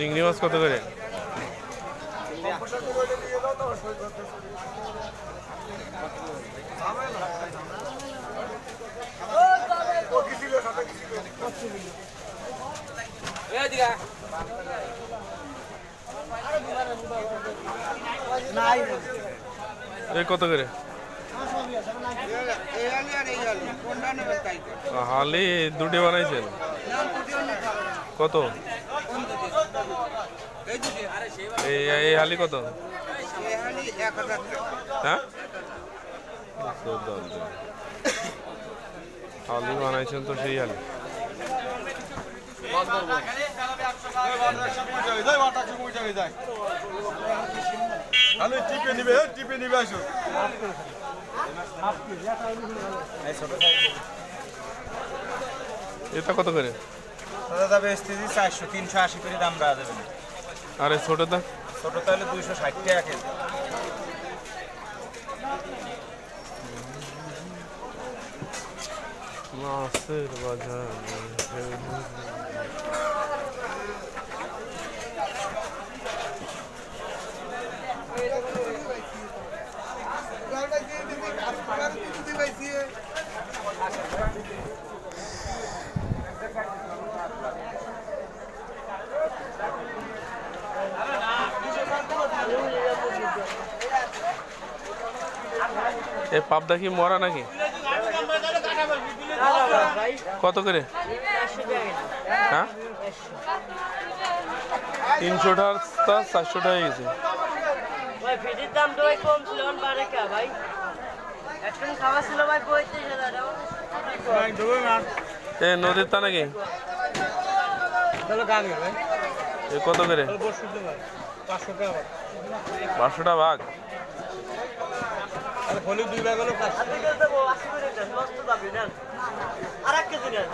চিংড়ি মাছ কত করে? কত করে? হালি দুটি বানাইছেন। কত? এই এই হালি কত? হ্যাঁ। হালি বানাইছেন তো সেই হালি। টিপে নিবে এ, টিপে নিবে আসো। এটা কত করে? দাদা বেচতেছি চারশো তিনশো আশি করে দাম দেওয়া যাবে। না আরে ছোটটা ছোটটা তাহলে দুইশো ষাট টাকা কেজি। মাছের বাজার। এ পাবদা কি মরা নাকি? কত করে? হ্যাঁ? তিনশো টাকা চারশো টাকা হয়ে গেছে। এ নদীর তা নাকি? এ কত করে? পাঁচশো টাকা ভাগ। দেন মস্ত দাবি নেন। আর এক কেজি নেন।